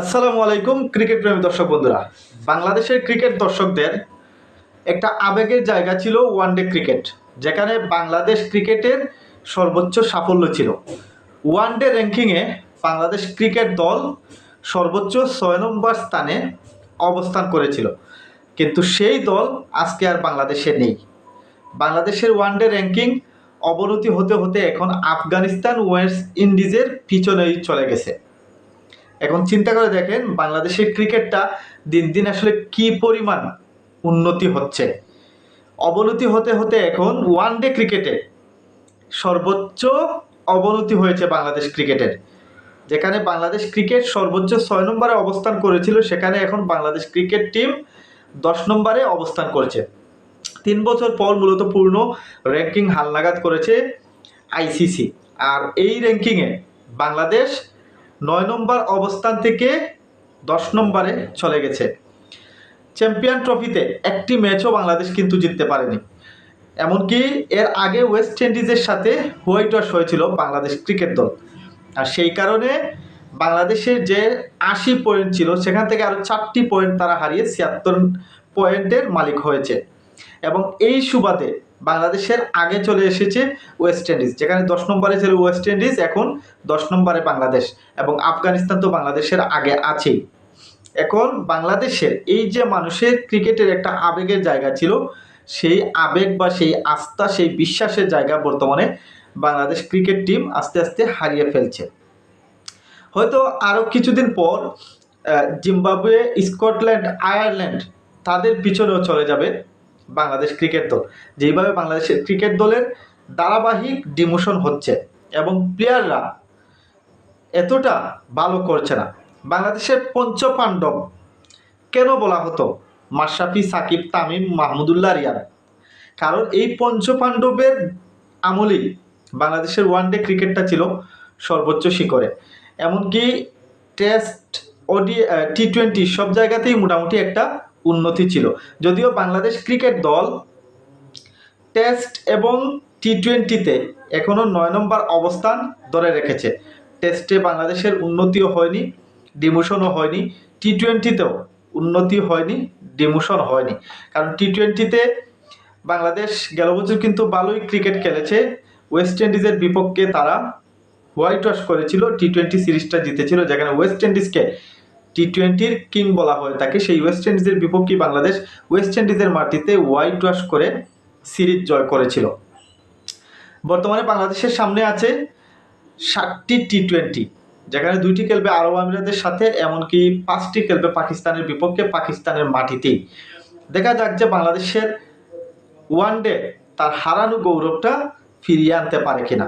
আসসালামু আলাইকুম, ক্রিকেট প্রেমী দর্শক বন্ধুরা। বাংলাদেশের ক্রিকেট দর্শকদের একটা আবেগের জায়গা ছিল ওয়ানডে ক্রিকেট, যেখানে বাংলাদেশ ক্রিকেটের সর্বোচ্চ সাফল্য ছিল। ওয়ানডে র্যাঙ্কিংয়ে বাংলাদেশ ক্রিকেট দল সর্বোচ্চ ছয় নম্বর স্থানে অবস্থান করেছিল। কিন্তু সেই দল আজকে আর বাংলাদেশে নেই। বাংলাদেশের ওয়ানডে র্যাঙ্কিং অবনতি হতে হতে এখন আফগানিস্তান ওয়েস্ট ইন্ডিজের পিছনেই চলে গেছে। এখন চিন্তা করে দেখেন বাংলাদেশের ক্রিকেটটা দিন দিন আসলে কি পরিমাণ উন্নতি হচ্ছে। অবনতি হতে হতে এখন ওয়ান ডে ক্রিকেটে সর্বোচ্চ অবনতি হয়েছে বাংলাদেশ ক্রিকেটের। যেখানে বাংলাদেশ ক্রিকেট সর্বোচ্চ ছয় নম্বরে অবস্থান করেছিল, সেখানে এখন বাংলাদেশ ক্রিকেট টিম দশ নম্বরে অবস্থান করছে। তিন বছর পর মূলত পূর্ণ র্যাঙ্কিং হালনাগাদ করেছে আইসিসি আর এই র্যাঙ্কিংয়ে বাংলাদেশ নয় নম্বর অবস্থান থেকে দশ নম্বরে চলে গেছে। চ্যাম্পিয়ন ট্রফিতে একটি ম্যাচও বাংলাদেশ কিন্তু জিততে পারেনি। এমনকি এর আগে ওয়েস্ট ইন্ডিজের সাথে হোয়াইট ওয়াশ হয়েছিল বাংলাদেশ ক্রিকেট দল। আর সেই কারণে বাংলাদেশের যে আশি পয়েন্ট ছিল, সেখান থেকে আরও চারটি পয়েন্ট তারা হারিয়ে ছিয়াত্তর পয়েন্টের মালিক হয়েছে। এবং এই সুবাদে বাংলাদেশের আগে চলে এসেছে ওয়েস্ট ইন্ডিজ যেখানে দশ নম্বরে ছিল ওয়েস্ট ইন্ডিজ এখন দশ নম্বরে বাংলাদেশ এবং আফগানিস্তান তো বাংলাদেশের আগে আছেই। এখন বাংলাদেশের এই যে মানুষের ক্রিকেটের একটা আবেগের জায়গা ছিল, সেই আবেগ বা সেই আস্থা, সেই বিশ্বাসের জায়গা বর্তমানে বাংলাদেশ ক্রিকেট টিম আস্তে আস্তে হারিয়ে ফেলছে। হয়তো আরও কিছুদিন পর জিম্বাবুয়ে, স্কটল্যান্ড, আয়ারল্যান্ড তাদের পিছনেও চলে যাবে। বাংলাদেশ ক্রিকেট দল। যেইভাবে বাংলাদেশের ক্রিকেট দলের ধারাবাহিক ডিমোশন হচ্ছে এবং প্লেয়াররা এতটা ভালো করছে না। বাংলাদেশের পঞ্চপাণ্ডব কেন বলা হতো? মাশরাফি, সাকিব, তামিম, মাহমুদুল্লাহ, রিয়াদ। কারণ এই পঞ্চপাণ্ডবের আমলেই বাংলাদেশের ওয়ানডে ক্রিকেটটা ছিল সর্বোচ্চ শিখরে। এমনকি টেস্ট ওডি টি টোয়েন্টি সব জায়গাতেই মোটামুটি একটা উন্নতি ছিল। যদিও বাংলাদেশ ক্রিকেট দল টেস্ট এবং টি টোয়েন্টিতে এখনও নয় নম্বর অবস্থান ধরে রেখেছে। টেস্টে বাংলাদেশের উন্নতিও হয়নি, ডিমোশনও হয়নি টি টোয়েন্টিতেও উন্নতি হয়নি, ডিমোশন হয়নি। কারণ টি টোয়েন্টিতে বাংলাদেশ গেল বছর কিন্তু ভালোই ক্রিকেট খেলেছে। ওয়েস্ট ইন্ডিজের বিপক্ষে তারা হোয়াইট ওয়াশ করেছিল টি টোয়েন্টি সিরিজটা জিতেছিল, যেখানে ওয়েস্ট ইন্ডিজকে টি টোয়েন্টির কিং বলা হয় তাকে। সেই ওয়েস্ট ইন্ডিজের বিপক্ষে বাংলাদেশ ওয়েস্ট ইন্ডিজের মাটিতে হোয়াইট ওয়াশ করে সিরিজ জয় করেছিল। বর্তমানে বাংলাদেশের সামনে আছে ষাটটি টি টোয়েন্টি যেখানে দুইটি খেলবে আরব আমিরাতের সাথে, এমনকি পাঁচটি খেলবে পাকিস্তানের বিপক্ষে, পাকিস্তানের মাটিতেই। দেখা যাক যে বাংলাদেশের ওয়ান ডে তার হারানো গৌরবটা ফিরিয়ে আনতে পারে কিনা।